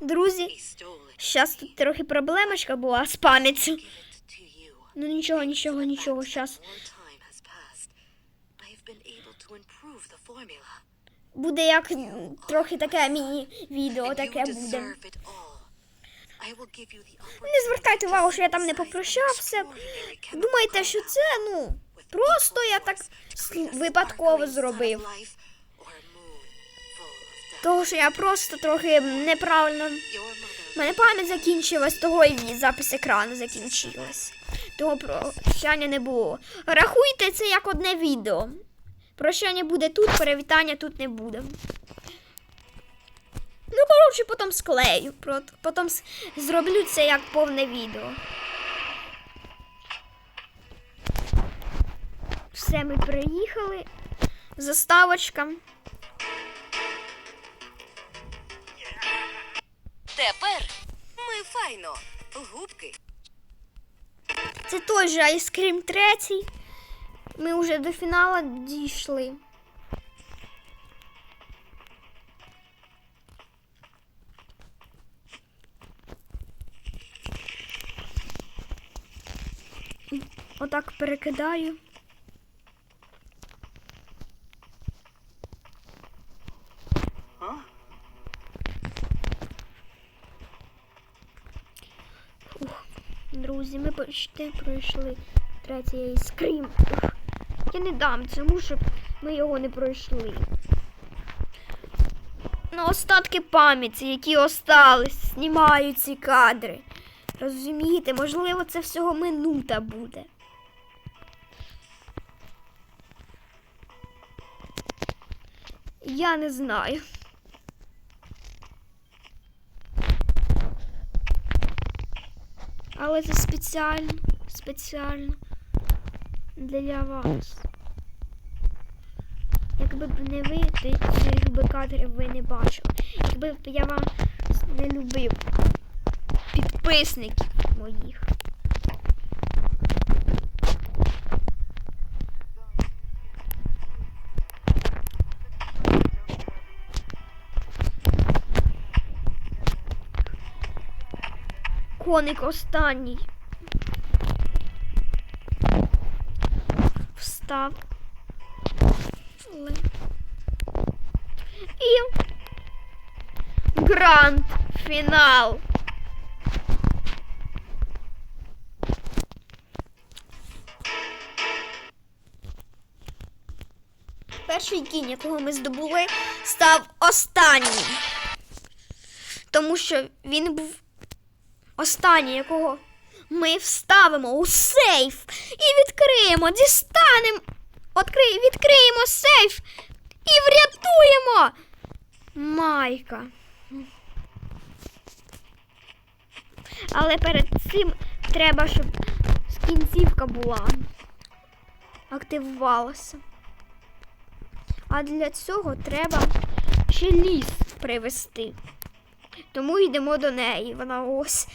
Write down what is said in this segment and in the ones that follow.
Друзі, зараз тут трохи проблемочка була з пам'яттю. Ну нічого, нічого, нічого, зараз буде як трохи таке міні-відео, таке буде. Не звертайте увагу, що я там не попрощався. Думаєте, що це, ну, просто я так випадково зробив. Того, що я просто трохи неправильно. У мене пам'ять закінчилась, того і запис екрану закінчилась. Того прощання не було. Рахуйте це як одне відео. Прощання буде тут, перевітання тут не буде. Ну, коротше, потім склею. Потім зроблю це як повне відео. Все, ми приїхали. Заставочка. Ми файно. Губки. Це той же Cream 3. Ми вже до фіналу дійшли. Отак перекидаю. Ух, друзі, ми почти пройшли третій айскрім. Ух, Я не дам цьому, щоб ми його не пройшли. Ну, остатки пам'яті, які остались, знімаю ці кадри. Розумієте, можливо, це всього минута буде. Я не знаю. Але це спеціально, спеціально для вас. Якби б не ви, то цих би кадрів ви не бачили. Якби б я вам не любив підписників моїх. Коник останній. Встав. І гранд фінал. Перший кінь, якого ми здобули, став останнім. Тому що він був останній, якого ми вставимо у сейф і відкриємо, дістанемо, відкри, відкриємо сейф і врятуємо Майка. Але перед цим треба, щоб кінцівка була. Активувалася. А для цього треба ще ліс привезти. Тому йдемо до неї. Вона ось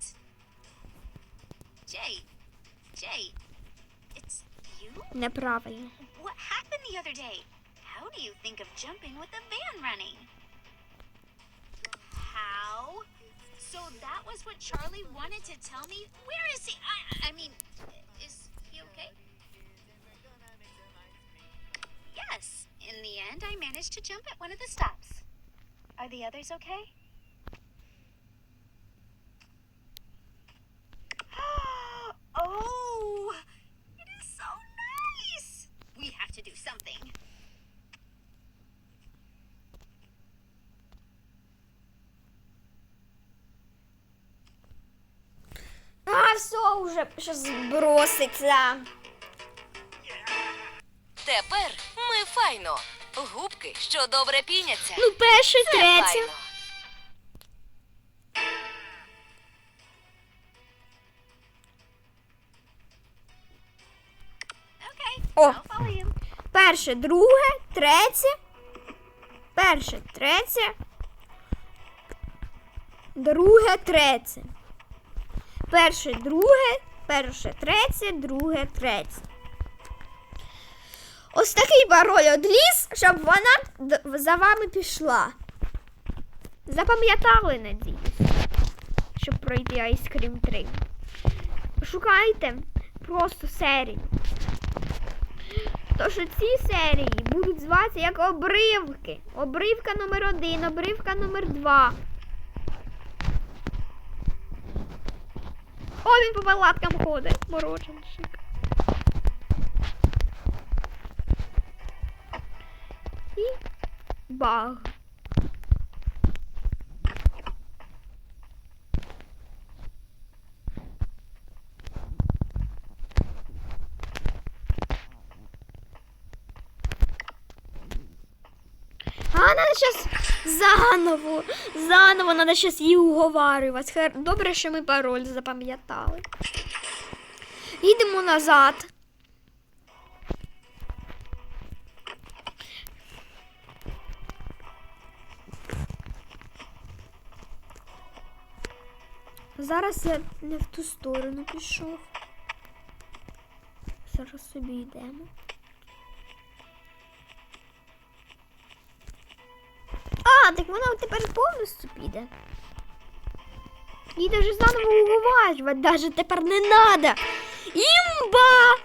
Jay, Jay, it's you? Неправильно. What happened the other day? How do you think of jumping with the van running? How? So that was what Charlie wanted to tell me? Where is he? I, I mean, is he okay? Yes. In the end, I managed to jump at one of the stops. Are the others okay? Oh, it is so nice. We have to do something. А, все, вже щас броситься. Тепер ми файно. Губки, що добре піняться. Ну, перше, Це третє. файно. О, перше, друге, третє. Перше, третє. Друге, третє. Перше, друге, перше, третє, друге, третє. Ось такий пароль од ліс, щоб вона за вами пішла. Запам'ятали, надіюсь, щоб пройти Ice Cream 3. Шукайте просто серію. Тож ці серії будуть зватися як обривки. Обривка номер один, обривка номер два. О, він по палаткам ходить, мороженщик. І баг. Надо сейчас заново, заново надо сейчас її уговарювати. Добре, що ми пароль запам'ятали. Їдемо назад. Зараз я не в ту сторону пішов. Зараз собі йдемо. Вона тепер повністю піде. Їй даже заново уговарювати, даже тепер не надо. Імба!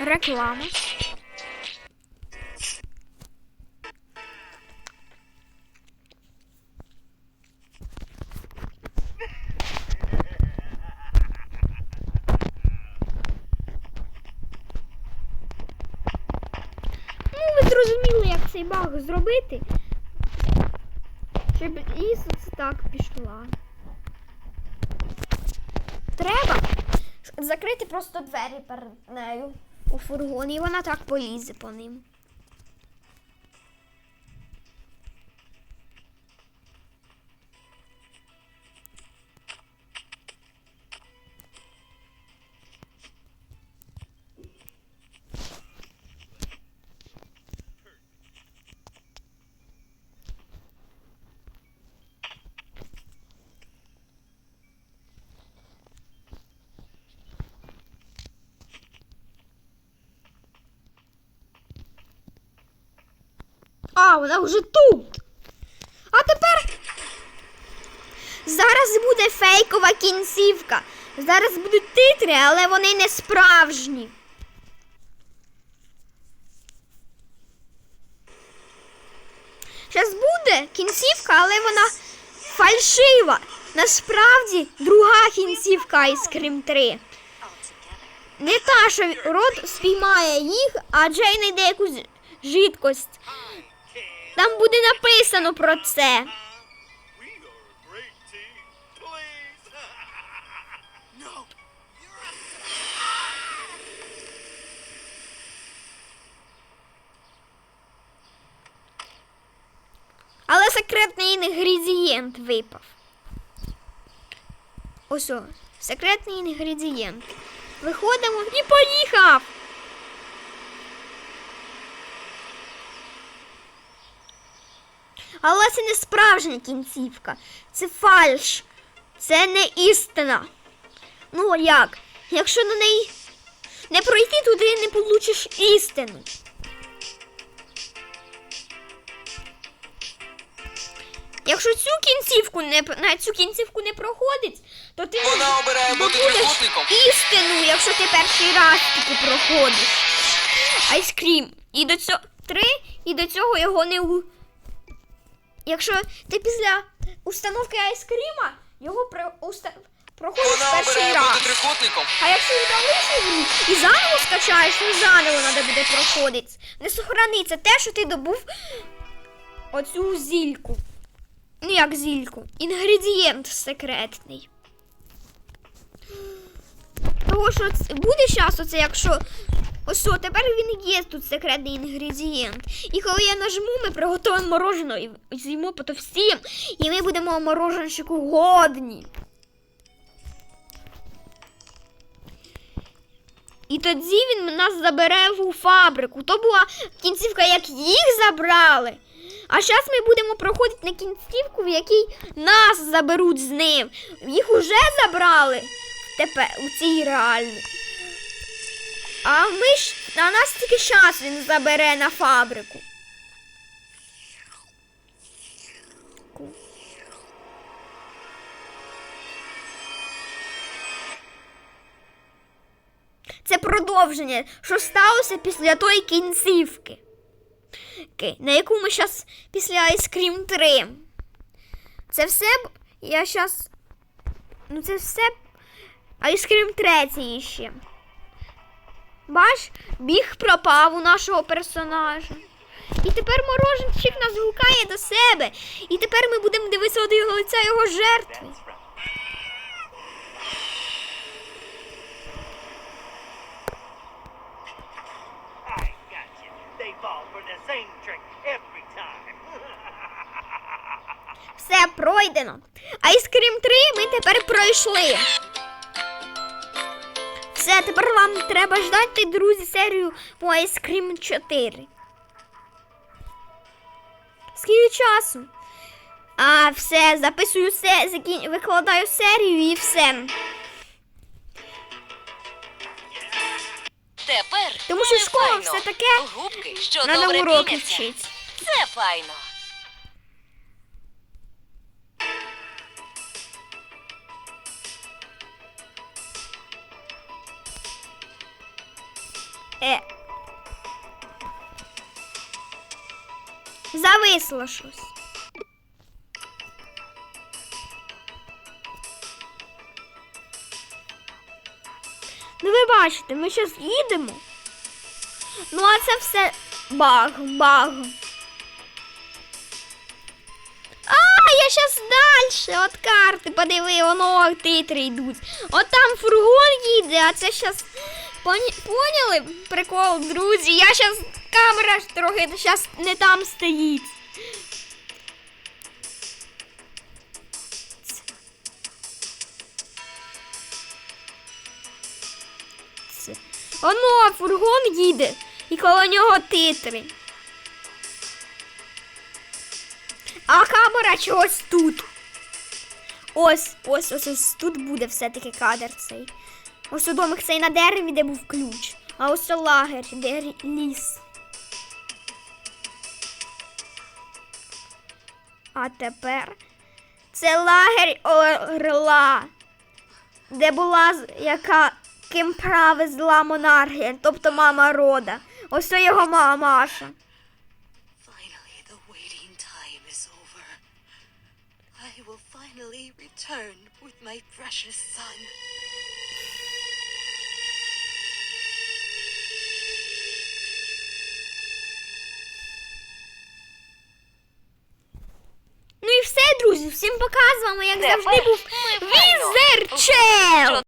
Реклама. Зрозуміли, як цей баг зробити. Щоб Ісус так пішла. Треба закрити просто двері перед нею у фургоні, і вона так полізе по ним. Вона вже тут. А тепер. Зараз буде фейкова кінцівка. Зараз будуть титри, але вони не справжні. Зараз буде кінцівка, але вона фальшива. Насправді друга кінцівка із Крим 3. Не та, що рот спіймає їх, а Джей знайде якусь жидкость. Там буде написано про це. Але секретний інгредієнт випав. Ось о, секретний інгредієнт. Виходимо і поїхав. Але це не справжня кінцівка. Це фальш. Це не істина. Ну як? Якщо на неї не пройти, туди не получиш істину. Якщо цю кінцівку не на цю кінцівку не проходить, то ти Вона обирає бути трикутником. істину, якщо ти перший раз тільки проходиш. Айскрім. І до цього три, і до цього його не у. Якщо ти після установки айскріма його про... уста... проходиш перший раз. трикутником. А якщо удалиш гру і заново скачаєш, то заново треба буде проходити. Не сохраниться те, що ти добув оцю зільку. Ну як зільку. Інгредієнт секретний. Того, що ц- буде час, оце, якщо. Осо, тепер він є тут секретний інгредієнт. І коли я нажму, ми приготуємо морожено і знімо по то всім. І ми будемо мороженщику годні. І тоді він нас забере в фабрику. То була кінцівка, як їх забрали. А зараз ми будемо проходити на кінцівку, в якій нас заберуть з ним. Їх уже забрали тепер у цій реальності. А ми ж а нас тільки час він забере на фабрику. Це продовження, що сталося після тої кінцівки, на яку ми зараз після Ice Cream 3. Це все я зараз. Ну, це все Ice Cream 3 ще. Бач, біг пропав у нашого персонажа. І тепер мороженчик нас гукає до себе. І тепер ми будемо дивитися до його лиця його жертви. Все пройдено. Cream 3 ми тепер пройшли. Все, тепер вам треба ждати, друзі, серію по Ice Cream 4. Скільки часу? А, все, записую все, закін... викладаю серію і все. Тепер Тому що школа все таке. Губки, що Надо добре уроки піняться. вчити. Це файно. Е. Зависло щось. Ну ви бачите, ми зараз їдемо. Ну, а це все баг, баг. А, я щас далі. От карти, подиви, воно титри йдуть. От там фургон їде, а це щас. Поні... Поняли прикол, друзі? Я щас камера трохи щас не там стоїть. Оно, фургон їде, і коло нього титри. А камера чогось тут. Ось, ось, ось, ось тут буде все-таки кадр цей. Ось у домик цей на дереві, де був ключ. А ось лагер, де ліс. А тепер це лагерь орла, де була яка ким правила монархія, тобто мама рода. Ось його мама Маша. Finally, the waiting time is over. I finally return with my precious son. Ну і все, друзі, всім пока з вами, як завжди був. Візерчел!